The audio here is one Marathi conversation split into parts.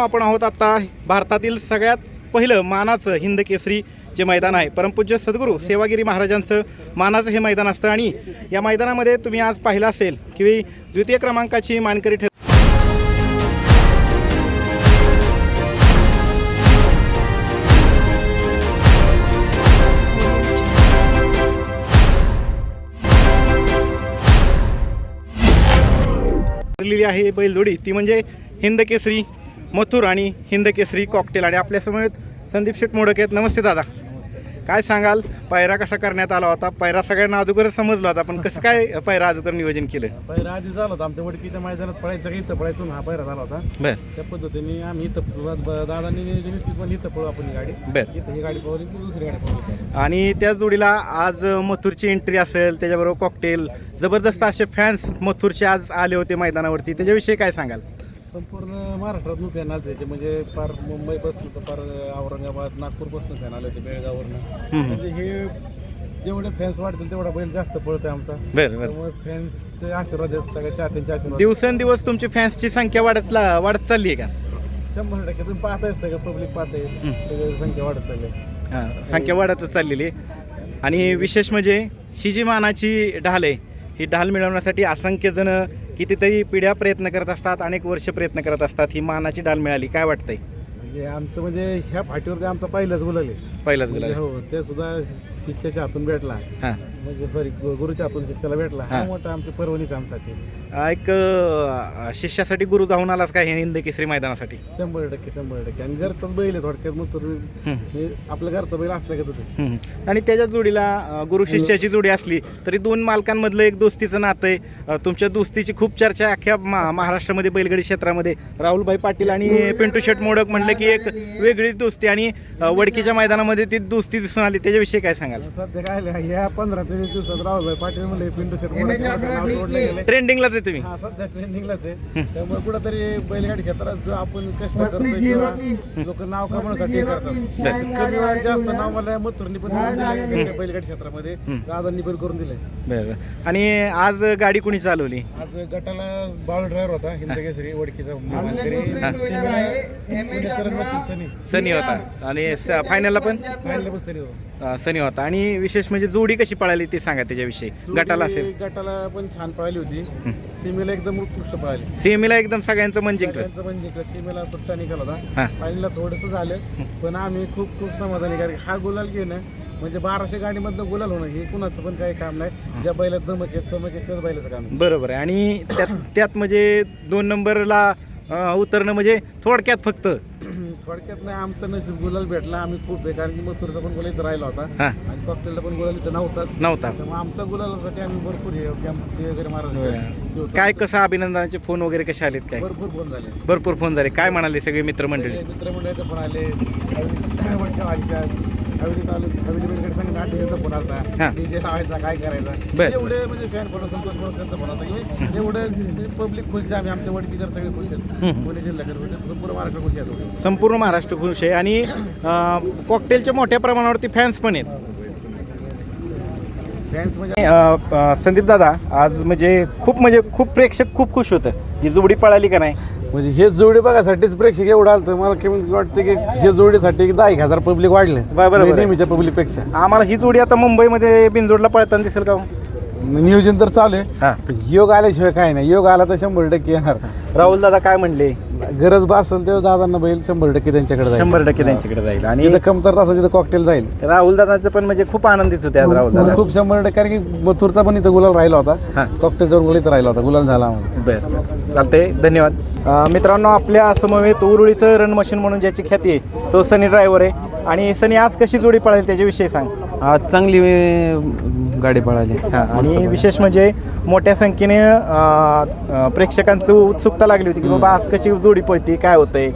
आपण आहोत आता भारतातील सगळ्यात पहिलं मानाचं हिंद केसरी जे मैदान आहे. परमपूज्य सद्गुरू सेवागिरी महाराजांचं मानाचं हे मैदान असतं आणि या मैदानामध्ये तुम्ही आज पाहिलं असेल की द्वितीय क्रमांकाची मानकरी ठर ठरलेली आहे बैलजोडी. ती म्हणजे हिंद केसरी. मथुर आणि हिंद केसरी कॉकटेल आणि आपल्यासमोर संदीप शेठ मोडक आहेत. नमस्ते दादा. काय सांगाल? पायरा कसा करण्यात आला होता? पायरा सगळ्यांना अगोदरच समजला होता. पण कसं काय पायरा अगोदर नियोजन केलं? पहिला आधी झाला होता. आमच्या वडकीच्या मैदानात पळायचं का इथं पळायचून? हा पहिला झाला होता. बर. त्या पद्धतीने आम्ही इथं ब- ब- दादांनी नियोजन केली, पण इथं पळू आपण ही गाडी. बर. इथं ही गाडी पळवली की दुसरी गाडी पळवली आणि त्याच जोडीला आज मथुरची एंट्री असेल त्याच्याबरोबर कॉकटेल जबरदस्त असे फॅन्स मथुरचे आज आले होते मैदानावरती. त्याच्याविषयी काय सांगाल? संपूर्ण महाराष्ट्रातून फॅन आले त्याचे म्हणजे फार मुंबईपासून तर फार औरंगाबाद नागपूरपासून फॅन आले होते बेळगाववरनं. म्हणजे हे जेवढे फॅन्स वाढतील तेवढा बैल जास्त पळतोय आमचा. बरं बरं. त्यामुळे फॅन्सचे आशीर्वाद आहेत सगळ्या चाहत्यांचे आशीर्वाद दिवसेंदिवस तुमची फॅन्सची संख्या वाढत ला- वाढत चालली आहे का? शंभर टक्के. तुम्ही पाहताय सगळं पब्लिक पाहताय. सगळं संख्या वाढत चालली आहे. हां, संख्या वाढतच चाललेली. आहे आणि विशेष म्हणजे ही जी मानाची ढाल आहे. ही ढाल मिळवण्यासाठी असंख्य जण कितीतरी पिढ्या प्रयत्न करत असतात अनेक वर्ष प्रयत्न करत असतात ही मानाची ढाल मिळाली. काय वाटतंय? म्हणजे आमचं म्हणजे ह्या फाटीवरती आमचा पहिलाच आहे. पहिलाच गुलाल हो ते सुद्धा शिष्याच्या हातून भेटला. हां. म्हणजे सॉरी गुरुच्या हातून शिष्याला भेटला. हा हा. मोठा आमची पर्वणीच आमसाठी एक अं, शिष्यासाठी गुरु जाऊन आलास काय हिंद केसरी मैदानासाठी? शंभर टक्के शंभर टक्के. आणि घरचाच बैल आहे थोडक्यात मग तर हम्म. आपलं घरचं बैल असलं का तुझं? हम्म. आणि त्याच्या जोडीला अं, गुरु शिष्याची जोडी असली तरी दोन मालकांमधलं एक दोस्तीचं नातं आहे. अं, तुमच्या दोस्तीची खूप चर्चा अख्ख्या मा- महाराष्ट्रामध्ये बैलगाडी क्षेत्रामध्ये. राहुलभाई पाटील आणि पिंटू शेट मोडक म्हणलं की एक वेगळीच दोस्ती आणि अं, वडकीच्या मैदानामध्ये ती दोस्ती दिसून आली. त्याच्याविषयी काय सांगाल? सध्या काय आलं, ह्या पंधरा ते वीस दिवसात राहुलभाई पाटील म्हणले पिंटू शेट गेलंय. ट्रेंडिंगलाच आहे तुम्ही. हा सध्या ट्रेंडिंगलाच आहे. त्यामुळे कुठंतरी बैलगाडी क्षेत्रात जो आपण कष्ट करतोय किंवा लोक नाव कमवण्यासाठी हे करतात. कमी वेळात जास्त नाव मला मथुरनी पण करून दिलंय बैलगाडी क्षेत्रामध्ये दादांनी पण करून दिलंय. बरं. आणि आज गाडी कुणी चालवली? आज गटाला बाळ ड्रायव्हर होता हिंद केसरी वडकीचा मानकरी सीमेला पुण्याचा सनी. सनी होता. आणि फायनलला पण? फायनल पण सनी होता. सनी होता. आणि विशेष म्हणजे जोडी कशी पळाली ते सांगा त्याच्याविषयी. गटाला असेल. गटाला पण छान पळाली होती. सीमेला एकदम उत्कृष्ट पळाली. सीएमला एकदम सगळ्यांचं मन जिंकलं. म्हणजे सीमेला सुट्टा निघाला. होता. फायनलला थोडंसं झालं. पण आम्ही खूप खूप समाधानी कारण हा गुलाल घेणं म्हणजे बाराशे गाडीमधनं गुलाल होणं हे कुणाचं पण काही काम नाही. ज्या बैलात धमक आहेत चमक आहेत त्याच बैलाचं काम. बरोबर आहे. आणि त्यात त्यात म्हणजे दोन नंबरला उतरणं म्हणजे थोडक्यात फक्त. थोडक्यात नाही आमचं नशीब गुलाल भेटला. आम्ही खूप कारण की मथुरचा पण गुलाल इथं राहिला होता. हां. आणि कॉकटेलला पण गुलाल इथं नव्हताच. नव्हता. त्यामुळे आमचा गुलालासाठी आम्ही भरपूर हे कॅम्प वगैरे मारत काय कसं अभिनंदनाचे फोन वगैरे कसे आलेत काय? भरपूर फोन झाले. भरपूर फोन झाले. काय म्हणाले सगळे मित्रमंडळी? मित्रमंडळाचे फोन आले. वाडीच्या हवेली तालुक हवेली बेलगड संघ नाट्याचा फोन हा. आलता डीजे लावायचा काय करायचा? बर. एवढे म्हणजे फॅन फोन संतोष फोन हे एवढे पब्लिक खुश आहे आम्ही आमच्या वडकीकर सगळे खुश आहेत. पुणे जिल्ह्याकर संपूर्ण महाराष्ट्र खुश आहेत. संपूर्ण महाराष्ट्र खुश आहे. आणि अं, कॉकटेलच्या मोठ्या प्रमाणावरती फॅन्स पण आहेत. फॅन्स म्हणजे संदीप दादा आज म्हणजे खूप म्हणजे खूप प्रेक्षक खूप खुश होतं. ही जोडी पळाली का नाही? म्हणजे हे जोडी बघासाठीच प्रेक्षक एवढं आलं मला कमी वाटतं की हे जोडीसाठी एक दहा एक हजार पब्लिक वाढले. बरोबर आहे. नेहमीच्या पब्लिकपेक्षा आम्हाला ही जोडी आता मुंबईमध्ये बिनजोडला पळताना दिसेल का हो? नियोजन तर चालू आहे. पण योग आल्याशिवाय काय नाही. योग आला तर शंभर टक्के येणार. राहुल दादा काय म्हणले? गरज बा असेल तेव्हा दादांना बैल शंभर टक्के त्यांच्याकडे जाईल. शंभर टक्के त्यांच्याकडे जाईल. आणि जिथं कमतरता असेल तिथं कॉकटेल जाईल. राहुल दादाचं पण म्हणजे खूप आनंदित होते आज राहुल दादा. खूप शंभर टक्के. कारण की मथुरचा पण इथं गुलाल राहिला हा. होता कॉकटेल जाऊन इथं राहिला होता. गुलाल झाला आम्हाला. बर. चालतंय. धन्यवाद. अं, मित्रांनो आपल्या समवेत उरुळीचं रन मशीन म्हणून ज्याची ख्याती आहे तो सनी ड्रायव्हर आहे. आणि सनी आज कशी जोडी पळेल त्याच्याविषयी सांग. आज चांगली अं, गाडी पळाली. हां आणि विशेष म्हणजे मोठ्या संख्येने अं, अं, प्रेक्षकांचं उत्सुकता लागली होती की बाबा आज कशी जोडी पळते काय होतंय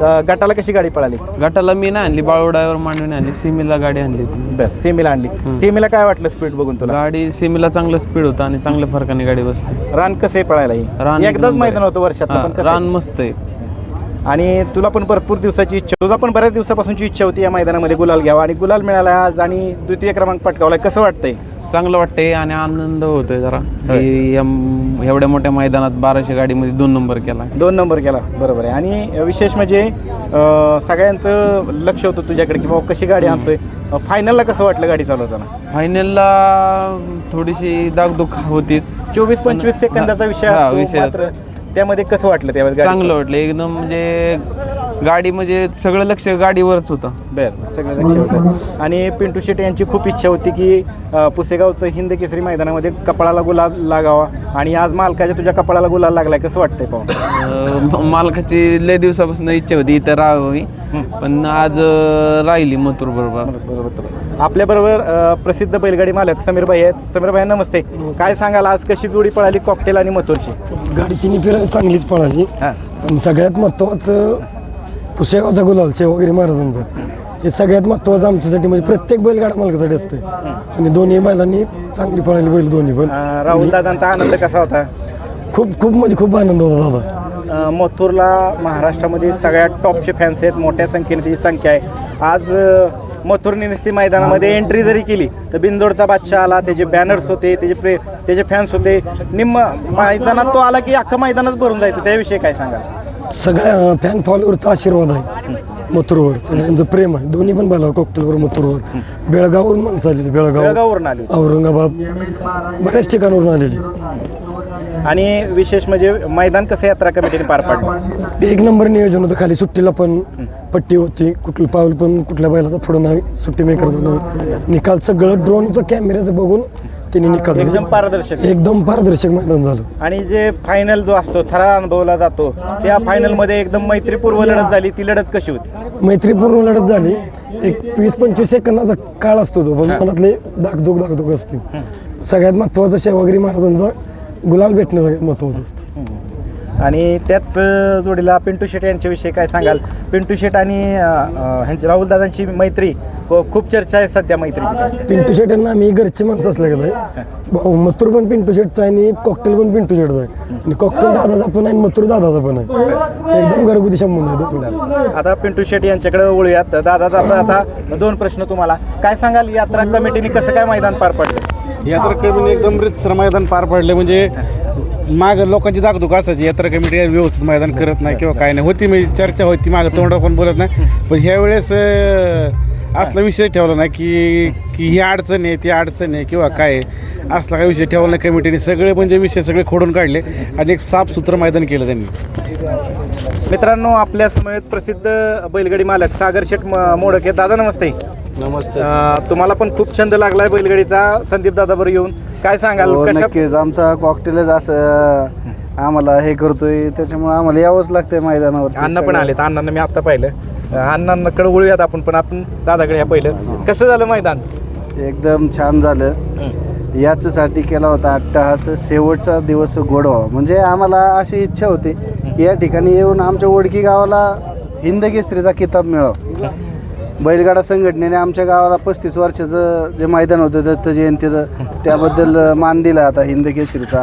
तर गटाला कशी गाडी पळाली? गटाला मी नाही आणली बाळवड्यावर मांडून आणली सिमीला गाडी आणली होती. बर सेमीला आणली. सेमीला काय वाटलं स्पीड बघून तुला? गाडी सिमीला चांगलं स्पीड होतं आणि चांगल्या फरकाने गाडी बसली. रान कसं आहे पळायला रान ही? एक एकदाच नंबर मैदान आहे. होतं वर्षात हा, पण कसं रान आहे? मस्त आहे. आणि तुला पण भरपूर दिवसाची इच्छा तुझा पण बऱ्याच दिवसापासूनची इच्छा होती या मैदानामध्ये गुलाल घ्यावा. आणि गुलाल मिळाला आज आणि द्वितीय क्रमांक पटकावला कसं वाटतंय? चांगलं वाटतंय आणि आनंद होतोय जरा. की एम- एवढ्या मोठ्या मैदानात बाराशे गाडीमध्ये दोन नंबर केला. दोन नंबर केला. बरोबर आहे. आणि विशेष म्हणजे अं, सगळ्यांचं लक्ष होतं तुझ्याकडे की बाबा कशी गाडी आणतोय. फायनलला कसं वाटलं गाडी चालवताना? फायनलला थोडीशी दागदुख होतीच. चोवीस पंचवीस सेकंदाचा विषय हा, असतो विषय मात्र त्यामध्ये कसं वाटलं त्यावेळेस गाडी चांगलं वाटलं. एकदम म्हणजे गाडी म्हणजे सगळं लक्ष गाडीवरच होतं. बरं सगळं लक्ष होतं. आणि पिंटू शेट्टी यांची खूप इच्छा होती की अं, पुसेगावचं हिंद केसरी मैदानामध्ये कपाळाला गुलाल लागावा. आणि आज मालकाच्या तुझ्या कपाळाला गुलाल लागलाय कसं वाटतंय पाहून? अं, मालकाची लय दिवसापासून इच्छा होती इथं राहावी पण आज अं, राहिली मथुर बरोबर. बरोबर आपल्याबरोबर अं, प्रसिद्ध बैलगाडी मालक समीर भाई आहेत. समीर भाई नमस्ते. काय सांगाल आज कशी जोडी पळाली कॉकटेल आणि मथुरची? गाडी तिन्ही चांगलीच पळाली. हां. पण सगळ्यात महत्त्वाचं पुसेगावचा गुलाल सेवागिरी महाराजांचा. हे सगळ्यात महत्त्वाचं आमच्यासाठी म्हणजे प्रत्येक बैलगाडा मालकासाठी असते आणि दोन्ही बैलांनी चांगली पळाली बैल दोन्ही पण. राहुल दादांचा आनंद कसा होता? खूप खूप म्हणजे खूप आनंद होता दादा. अं, मथुरला महाराष्ट्रामध्ये सगळ्यात टॉपचे फॅन्स आहेत मोठ्या संख्येने त्याची संख्या आहे. आज अं, मथुरने नुसती मैदानामध्ये एंट्री जरी केली तर बिंदोडचा बादशाह आला त्याचे बॅनर्स होते त्याचे प्रे त्याचे फॅन्स होते. निम्म मैदानात तो आला की अख्खं मैदानच भरून जायचं त्याविषयी काय सांगाल? सगळ्या फॅन फॉलोअरचा आशीर्वाद आहे. मथुरवर सगळ्यांचं प्रेम आहे. दोन्ही पण बैला कॉकटेलवर मथुरवर. बेळगाववरून माणसं आलेली बेळगाव. बेळगाववरून आली. औरंगाबाद. बऱ्याच ठिकाणावरून आलेली. आणि विशेष म्हणजे मैदान कसं यात्रा कमिटीने पार पाडलं. एक नंबर नियोजन होतं. खाली सुट्टीला पण पट्टी होती. कुठलं पाऊल पण कुठल्या बैलाचा पुढं नाही. सुट्टी मेकरचं नाही निकाल सगळं ड्रोनचं कॅमेऱ्याचं बघून त्यांनी निकाल एकदम दिले. पारदर्शक. एकदम पारदर्शक मैदान झालं. आणि जे फायनल जो असतो थरार अनुभवला जातो त्या फायनलमध्ये एकदम मैत्रीपूर्व लढत झाली. ती लढत कशी होती? मैत्रीपूर्ण लढत झाली. एक वीस पंचवीस सेकंदाचा काळ असतो तो. पण मनातले दागदुग दागदुग असते. सगळ्यात महत्त्वाचं सेवागिरी महाराजांचा गुलाल भेटणं सगळ्यात महत्त्वाचं असतं. आणि त्याच जोडीला पिंटू शेट यांच्याविषयी काय सांगाल? पिंटू शेट आणि ह्यांची राहुल दादांची मैत्री खूप चर्चा आहे सध्या मैत्रीची. पिंटू शेट यांना आम्ही घरचे माणसं असल्या का भाऊ मथुर पण पिंटू शेटचा आहे आणि कॉकटेल पण पिंटू शेटचा आहे. आणि कॉकटेल दादाचा पण आहे आणि मथुर दादाचा पण आहे. एकदम घरगुती संबंध. आता पिंटू शेट यांच्याकडे वळूयात. दादा दादा आता दोन प्रश्न तुम्हाला. काय सांगाल? यात्रा कमिटीने कसं काय मैदान पार पडलं? यात्रा कमिटीने एकदम रितसर मैदान पार पाडले. म्हणजे माग लोकांची दागदुख असायची. यात्रा कमिटी व्यवस्थित मैदान करत नाही किंवा काय नाही. होती म्हणजे चर्चा होती. मागं तोंडा कोण बोलत नाही. पण ह्या वेळेस असला विषय ठेवला नाही की की ही अडचण आहे ती अडचण आहे किंवा काय असला काय विषय ठेवला नाही कमिटीने. सगळे म्हणजे विषय सगळे खोडून काढले आणि एक साफसुथरं मैदान केलं त्यांनी. मित्रांनो आपल्या समवेत प्रसिद्ध बैलगाडी मालक सागर शेठ म- मोडक हे दादा नमस्ते. नमस्ते. अं, तुम्हाला पण खूप छंद लागलाय बैलगाडीचा. संदीप दादा बरोबर येऊन. काय सांगाल? हो, कशा नक्कीच. आमचा कॉकटेलच असं आम्हाला हे करतोय. त्याच्यामुळे आम्हाला यावंच लागतंय मैदानावर अण्णा पण आलेत. अण्णांना मी आता पाहिलं. अं, अण्णांकडे वळूयात आपण पण आपण दादाकडे या पहिलं. कसं झालं मैदान? एकदम छान झालं. याच्यासाठी केला होता अट्टहास. शेवटचा दिवस गोड व्हावा म्हणजे आम्हाला अशी इच्छा होती की या ठिकाणी येऊन आमच्या ओळखी गावाला हिंद केसरीचा किताब मिळावा. बैलगाडा संघटनेने आमच्या गावाला पस्तीस वर्षाचं जे मैदान होतं दत्त जयंतीचं त्याबद्दल मान दिला आता हिंद केसरीचा.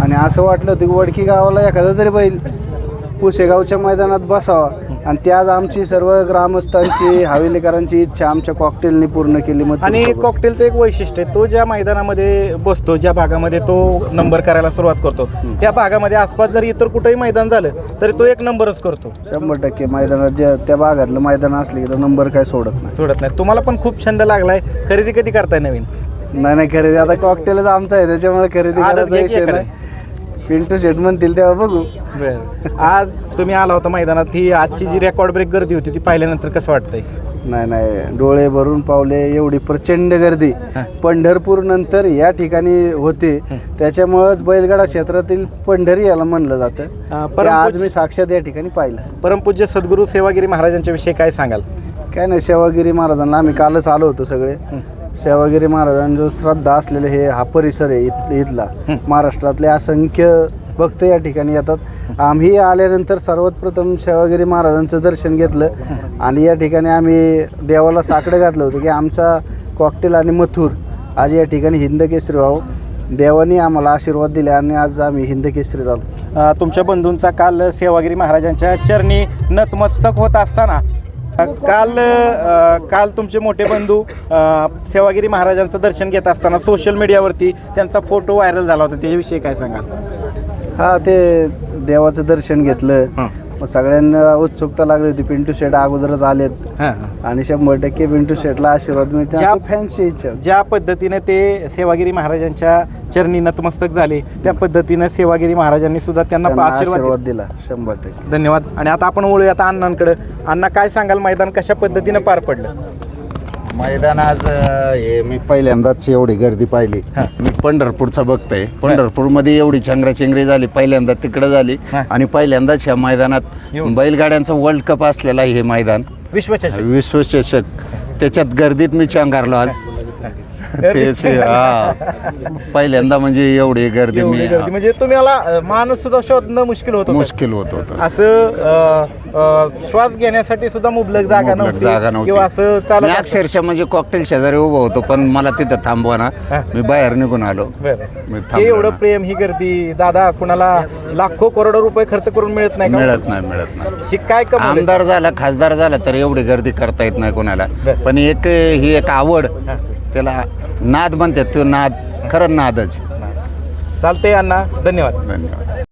आणि असं वाटलं होतं की वडकी गावाला एखादा तरी बैल पुसेगावच्या मैदानात बसावा. आणि ती आज आमची सर्व ग्रामस्थांची हवेलीकरांची इच्छा आमच्या कॉकटेलनी पूर्ण केली मग आणि कॉकटेलचं एक वैशिष्ट्य आहे तो ज्या मैदानामध्ये बसतो ज्या भागामध्ये तो नंबर करायला सुरुवात करतो त्या भागामध्ये आसपास जर इतर कुठेही मैदान झालं तरी तो एक नंबरच करतो. शंभर टक्के मैदानात जे त्या भागातलं मैदान असले की तो नंबर काय सोडत नाही. सोडत नाही. तुम्हाला पण खूप छंद लागलाय खरेदी कधी करताय नवीन? नाही नाही खरेदी आता कॉकटेलच आमचा आहे त्याच्यामुळे खरेदी आदत करायचा विषय. नाही. पिंटू शेट म्हणतील तेव्हा बघू. बरं. आज तुम्ही आला होता मैदानात ही आजची जी रेकॉर्ड ब्रेक गर्दी होती ती पाहिल्यानंतर कसं वाटतंय? नाही नाही. डोळे भरून पावले एवढी प्रचंड गर्दी. पंढरपूर नंतर या ठिकाणी होते. त्याच्यामुळंच बैलगाडा क्षेत्रातील पंढरी याला म्हणलं जातं. ते आज मी साक्षात या ठिकाणी पाहिलं. परमपूज्य सद्गुरू सेवागिरी महाराजांच्या विषयी काय सांगाल? काय नाही सेवागिरी महाराजांना आम्ही कालच आलो होतो सगळे. सेवागिरी महाराजांचा श्रद्धा असलेले हे हा परिसर आहे इथ इथला. महाराष्ट्रातले असंख्य भक्त या ठिकाणी येतात. आम्ही आल्यानंतर सर्वात प्रथम सेवागिरी महाराजांचं दर्शन घेतलं. आणि या ठिकाणी आम्ही देवाला साकडं घातलं होतं की आमचा कॉकटेल आणि मथुर आज या ठिकाणी हिंद केसरी व्हावं देवाने आम्हाला आशीर्वाद दिले आणि आज आम्ही हिंद केसरी झालो तुमच्या बंधूंचा काल सेवागिरी महाराजांच्या चरणी नतमस्तक होत असताना काल अ, काल तुमचे मोठे बंधू अ, सेवागिरी महाराजांचं दर्शन घेत असताना सोशल मीडियावरती त्यांचा फोटो व्हायरल झाला होता. त्याच्याविषयी काय सांगाल? हा ते देवाचं दर्शन घेतलं. मग सगळ्यांना उत्सुकता लागली होती पिंटू शेट अगोदरच आलेत. हां. आणि शंभर टक्के पिंटू शेटला आशीर्वाद मिळते ज्या- फॅन्सची इच्छा होती. ज्या पद्धतीने ते सेवागिरी महाराजांच्या चरणी नतमस्तक झाले त्या पद्धतीनं सेवागिरी महाराजांनी सुद्धा त्यांना त्यांना आशीर्वाद आशीर्वाद दिला शंभर टक्के. धन्यवाद. आणि आता आपण वळूया आता अण्णांकडे. अण्णा काय सांगाल? मैदान कशा पद्धतीनं पार पडलं? मैदान आज अ, हे मी पहिल्यांदाच एवढी गर्दी पाहिली. मी पंढरपूरचा बघतोय. पंढरपूरमध्ये एवढी चंगराचेंगरी झाली पहिल्यांदा तिकडे झाली. हा. आणि पहिल्यांदाच ह्या मैदानात. बैलगाड्यांचं वर्ल्ड कप असलेलं आहे हे मैदान. विश्वचषक. विश्वचषक. त्याच्यात गर्दीत मी चंगारलो आज. तेच हा. पहिल्यांदा म्हणजे एवढी गर्दी एवढी मी गर्दी. म्हणजे तुम्हाला माणूस सुद्धा शोधणं मुश्किल होत होतं. मुश्किल होत होतं. असं अ, अ, श्वास घेण्यासाठी सुद्धा मुबलक जागा मुबलक नव्हती जागा नव्हती. किंवा असं मी चालत असं- अक्षरशः म्हणजे कॉकटेल शेजारी उभं होतो पण मला तिथं थांबवा ना. हा. मी बाहेर निघून आलो. बरं. मी हे थांबलो एवढं ना. प्रेम ही गर्दी दादा कुणाला लाखो करोडो रुपये खर्च करून मिळत नाही का? मिळत नाही मिळत नाही. शिक काय? आमदार झाला खासदार झाला तर एवढी गर्दी करता येत नाही कोणाला. बरं. पण एक ही एक आवड त्याला नाद म्हणतात तो नाद खरं नादच. चालतंय अण्णा. धन्यवाद. धन्यवाद.